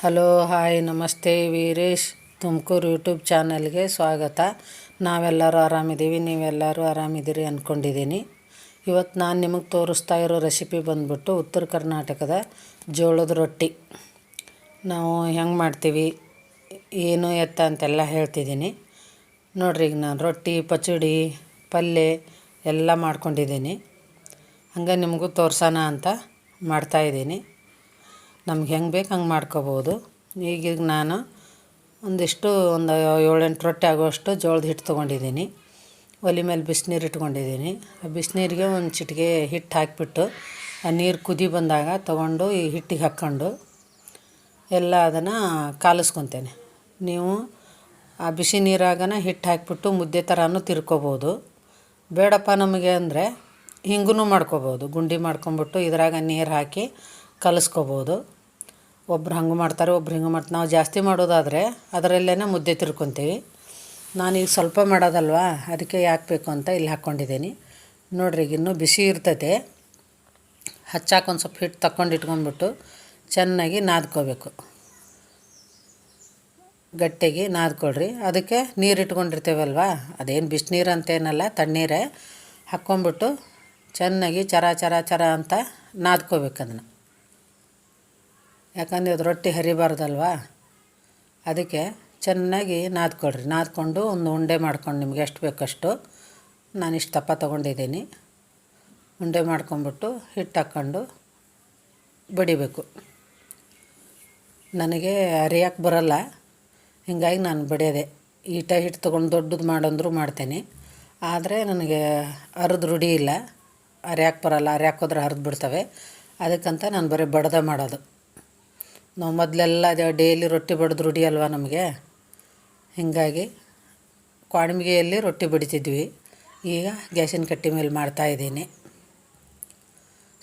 Hello, hi, ನಮಸ್ತೆ, Veeresh, Tumakuru YouTube ಚಾನಲ್ಗೆ ಸ್ವಾಗತ. ನಾವೆಲ್ಲರೂ ಆರಾಮಿದ್ದೀವಿ, ನೀವೆಲ್ಲರೂ ಆರಾಮಿದ್ದೀರಿ ಅಂದ್ಕೊಂಡಿದ್ದೀನಿ ಇವತ್ತು ನಾನು ನಿಮಗೆ ತೋರಿಸ್ತಾ ಇರೋ ರೆಸಿಪಿ ಬಂದ್ಬಿಟ್ಟು ಉತ್ತರ ಕರ್ನಾಟಕದ ಜೋಳದ ರೊಟ್ಟಿ. ನಾವು ಹೆಂಗೆ ಮಾಡ್ತೀವಿ, ಏನು ಎತ್ತ ಅಂತೆಲ್ಲ ಹೇಳ್ತಿದ್ದೀನಿ. ನೋಡ್ರಿ, ಈಗ ನಾನು ರೊಟ್ಟಿ, ಪಚಡಿ ಪಲ್ಯ ಎಲ್ಲ ಮಾಡ್ಕೊಂಡಿದ್ದೀನಿ. ಹಂಗೆ ನಿಮಗೂ ತೋರ್ಸೋಣ ಅಂತ ಮಾಡ್ತಾಯಿದ್ದೀನಿ ನಮ್ಗೆ ಹೆಂಗೆ ಬೇಕು ಹಂಗೆ ಮಾಡ್ಕೋಬೋದು. ಈಗೀಗ ನಾನು ಒಂದಿಷ್ಟು ಒಂದು ಏಳೆಂಟು ರೊಟ್ಟಿ ಆಗುವಷ್ಟು ಜೋಳದ ಹಿಟ್ಟು ತೊಗೊಂಡಿದ್ದೀನಿ. ಒಲೆ ಮೇಲೆ ಬಿಸಿನೀರು ಇಟ್ಕೊಂಡಿದ್ದೀನಿ. ಆ ಬಿಸಿನೀರಿಗೆ ಒಂದು ಚಿಟಿಕೆ ಹಿಟ್ಟು ಹಾಕಿಬಿಟ್ಟು ಆ ನೀರು ಕುದಿ ಬಂದಾಗ ತೊಗೊಂಡು ಈ ಹಿಟ್ಟಿಗೆ ಹಾಕ್ಕೊಂಡು ಎಲ್ಲ ಅದನ್ನು ಕಾಲಿಸ್ಕೊತೇನೆ. ನೀವು ಆ ಬಿಸಿ ನೀರಾಗನ ಹಿಟ್ಟು ಹಾಕಿಬಿಟ್ಟು ಮುದ್ದೆ ಥರನೂ ತಿರ್ಕೊಬೋದು. ಬೇಡಪ್ಪ ನಮಗೆ ಅಂದರೆ ಹಿಂಗೂ ಮಾಡ್ಕೋಬೋದು. ಗುಂಡಿ ಮಾಡ್ಕೊಂಬಿಟ್ಟು ಇದ್ರಾಗ ನೀರು ಹಾಕಿ ಕಲಿಸ್ಕೊಬೋದು. ಒಬ್ರು ಹಂಗೆ ಮಾಡ್ತಾರೆ, ಒಬ್ರು ಹಿಂಗೆ ಮಾಡ್ತಾರೆ. ನಾವು ಜಾಸ್ತಿ ಮಾಡೋದಾದರೆ ಅದರಲ್ಲೇ ಮುದ್ದೆ ತಿರ್ಕೊತೀವಿ. ನಾನೀಗ ಸ್ವಲ್ಪ ಮಾಡೋದಲ್ವಾ? ಅದಕ್ಕೆ ಯಾಕೆ ಬೇಕು ಅಂತ ಇಲ್ಲಿ ಹಾಕ್ಕೊಂಡಿದ್ದೀನಿ. ನೋಡ್ರಿ, ಈಗ ಇನ್ನೂ ಬಿಸಿ ಇರ್ತೈತೆ. ಹಚ್ಚಾಕ ಒಂದು ಸ್ವಲ್ಪ ಹಿಟ್ಟು ತಕ್ಕೊಂಡು ಇಟ್ಕೊಂಡ್ಬಿಟ್ಟು ಚೆನ್ನಾಗಿ ನಾದ್ಕೋಬೇಕು. ಗಟ್ಟಿಗೆ ನಾದ್ಕೊಳ್ರಿ. ಅದಕ್ಕೆ ನೀರು ಇಟ್ಕೊಂಡಿರ್ತೇವಲ್ವ? ಅದೇನು ಬಿಸಿನೀರು ಅಂತೇನಲ್ಲ, ತಣ್ಣೀರೇ ಹಾಕ್ಕೊಂಬಿಟ್ಟು ಚೆನ್ನಾಗಿ ಚರ ಚರ ಚರ ಅಂತ ನಾದ್ಕೋಬೇಕು ಅದನ್ನು. ಯಾಕಂದರೆ ಅದು ರೊಟ್ಟಿ ಹರಿಬಾರ್ದಲ್ವಾ? ಅದಕ್ಕೆ ಚೆನ್ನಾಗಿ ನಾದ್ಕೊಳ್ರಿ. ನಾದ್ಕೊಂಡು ಒಂದು ಉಂಡೆ ಮಾಡ್ಕೊಂಡು ನಿಮ್ಗೆ ಎಷ್ಟು ಬೇಕಷ್ಟು ನಾನು ಇಷ್ಟು ದಪ್ಪ ತೊಗೊಂಡಿದ್ದೀನಿ. ಉಂಡೆ ಮಾಡ್ಕೊಂಬಿಟ್ಟು ಹಿಟ್ಟು ಹಾಕ್ಕೊಂಡು ಬಡಿಬೇಕು. ನನಗೆ ಅರಿಯಕ್ಕೆ ಬರಲ್ಲ. ಹೀಗಾಗಿ ನಾನು ಬಡಿಯೋದೆ. ಈಟ ಹಿಟ್ಟು ತೊಗೊಂಡು ದೊಡ್ಡದು ಮಾಡಂದ್ರೂ ಮಾಡ್ತೇನೆ. ಆದರೆ ನನಗೆ ಅರ್ದು ರೂಢಿ ಇಲ್ಲ. ಅರಿಯಕ್ಕೆ ಬರಲ್ಲ. ಅರಿಯಾಕೋದ್ರೆ ಹರಿದು ಬಿಡ್ತವೆ. ಅದಕ್ಕಂತ ನಾನು ಬರೀ ಬಡದ ಮಾಡೋದು. ನಾವು ಮೊದಲೆಲ್ಲ ಡೈಲಿ ರೊಟ್ಟಿ ಬಡ್ದು ರೂಢಿ ಅಲ್ವಾ ನಮಗೆ? ಹೀಗಾಗಿ ಕ್ವಾಡ್ಮಿಗೆಯಲ್ಲಿ ರೊಟ್ಟಿ ಬಡಿತಿದ್ವಿ. ಈಗ ಗ್ಯಾಸಿನ ಕಟ್ಟಿ ಮೇಲೆ ಮಾಡ್ತಾಯಿದ್ದೀನಿ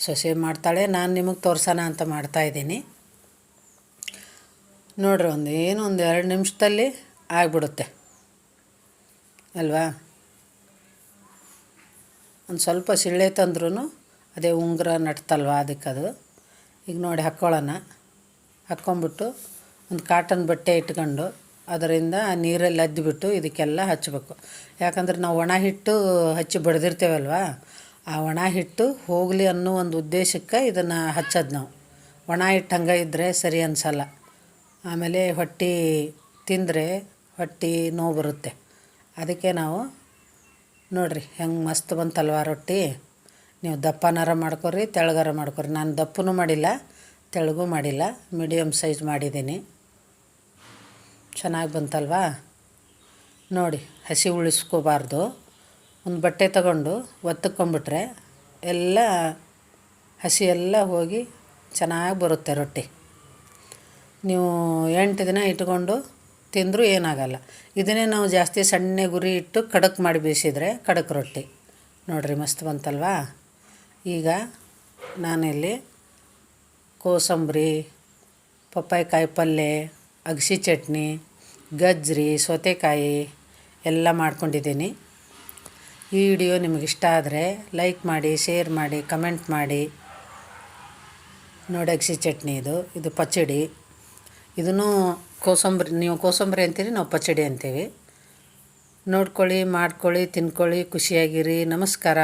ಸೊಸೆ ಮಾಡ್ತಾಳೆ, ನಾನು ನಿಮಗೆ ತೋರ್ಸೋಣ ಅಂತ ಮಾಡ್ತಾಯಿದ್ದೀನಿ ನೋಡ್ರಿ, ಒಂದು ಏನು, ಒಂದು ಎರಡು ನಿಮಿಷದಲ್ಲಿ ಆಗಿಬಿಡುತ್ತೆ. ಅಲ್ವಾ? ಒಂದು ಸ್ವಲ್ಪ ಸಿಳ್ಳೆ ತಂದ್ರೂ ಅದೇ ಉಂಗುರ ನಟ್ತಲ್ವ ಅದಕ್ಕೆ ಅದು ಈಗ ನೋಡಿ, ಹಾಕ್ಕೊಳ್ಳೋಣ. ಹಾಕ್ಕೊಂಬಿಟ್ಟು ಒಂದು ಕಾಟನ್ ಬಟ್ಟೆ ಇಟ್ಕೊಂಡು ಅದರಿಂದ ನೀರಲ್ಲಿ ಅದ್ದಿಬಿಟ್ಟು ಇದಕ್ಕೆಲ್ಲ ಹಚ್ಚಬೇಕು ಯಾಕಂದ್ರೆ ನಾವು ಒಣ ಹಿಟ್ಟು ಹಚ್ಚಿ ಬಡ್ದಿರ್ತೇವಲ್ವ, ಆ ಒಣ ಹಿಟ್ಟು ಹೋಗಲಿ ಅನ್ನೋ ಒಂದು ಉದ್ದೇಶಕ್ಕೆ ಇದನ್ನು ಹಚ್ಚೋದು ನಾವು. ಒಣ ಹಿಟ್ಟು ಹಂಗೆ ಇದ್ದರೆ ಸರಿ ಅನ್ಸಲ್ಲ. ಆಮೇಲೆ ಹೊಟ್ಟೆ ತಿಂದರೆ ಹೊಟ್ಟೆ ನೋವು ಬರುತ್ತೆ. ಅದಕ್ಕೆ ನಾವು, ನೋಡಿರಿ ಹೆಂಗೆ ಮಸ್ತ್ ಬಂತಲ್ವ ರೊಟ್ಟಿ. ನೀವು ದಪ್ಪನಾರ ಮಾಡ್ಕೊರಿ ತೆಳಗಾರ ಮಾಡ್ಕೊರಿ. ನಾನು ದಪ್ಪನೂ ಮಾಡಿಲ್ಲ. ತೆಳಗೂ ಮಾಡಿಲ್ಲ ಮೀಡಿಯಮ್ ಸೈಜ್ ಮಾಡಿದ್ದೀನಿ. ಚೆನ್ನಾಗಿ ಬಂತಲ್ವಾ? ನೋಡಿ, ಹಸಿ ಉಳಿಸ್ಕೋಬಾರ್ದು. ಒಂದು ಬಟ್ಟೆ ತಗೊಂಡು ಒತ್ತಕ್ಕೊಂಬಿಟ್ರೆ ಎಲ್ಲ ಹಸಿ ಎಲ್ಲ ಹೋಗಿ ಚೆನ್ನಾಗಿ ಬರುತ್ತೆ ರೊಟ್ಟಿ. ನೀವು ಎಂಟು ದಿನ ಇಟ್ಕೊಂಡು ತಿಂದರೂ ಏನಾಗಲ್ಲ. ಇದನ್ನೇ ನಾವು ಜಾಸ್ತಿ ಸಣ್ಣ ಗುರಿ ಇಟ್ಟು ಕಡಕ್ ಮಾಡಿ ಬೇಯಿಸಿದರೆ ಕಡಕ್ ರೊಟ್ಟಿ. ನೋಡಿರಿ ಮಸ್ತ್ ಬಂತಲ್ವಾ? ಈಗ ನಾನಿಲ್ಲಿ ಕೋಸಂಬರಿ, ಪಪ್ಪಾಯಿಕಾಯಿ ಪಲ್ಯ ಅಗಸಿ ಚಟ್ನಿ, ಗಜ್ಜರಿ, ಸೌತೆಕಾಯಿ ಎಲ್ಲ ಮಾಡ್ಕೊಂಡಿದ್ದೀನಿ. ಈ ವಿಡಿಯೋ ಇಷ್ಟ ಆದರೆ ಲೈಕ್ ಮಾಡಿ, ಶೇರ್ ಮಾಡಿ, ಕಮೆಂಟ್ ಮಾಡಿ. ನೋಡಿ ಅಗಸಿ ಚಟ್ನಿ ಇದು. ಇದು ಪಚ್ಚಡಿ ಇದನ್ನು ಕೋಸಂಬರಿ, ನೀವು ಕೋಸಂಬರಿ ಅಂತೀರಿ, ನಾವು ಪಚ್ಚಡಿ ಅಂತೀವಿ. ನೋಡ್ಕೊಳ್ಳಿ, ಮಾಡ್ಕೊಳ್ಳಿ, ತಿನ್ಕೊಳ್ಳಿ, ಖುಷಿಯಾಗಿರಿ. ನಮಸ್ಕಾರ.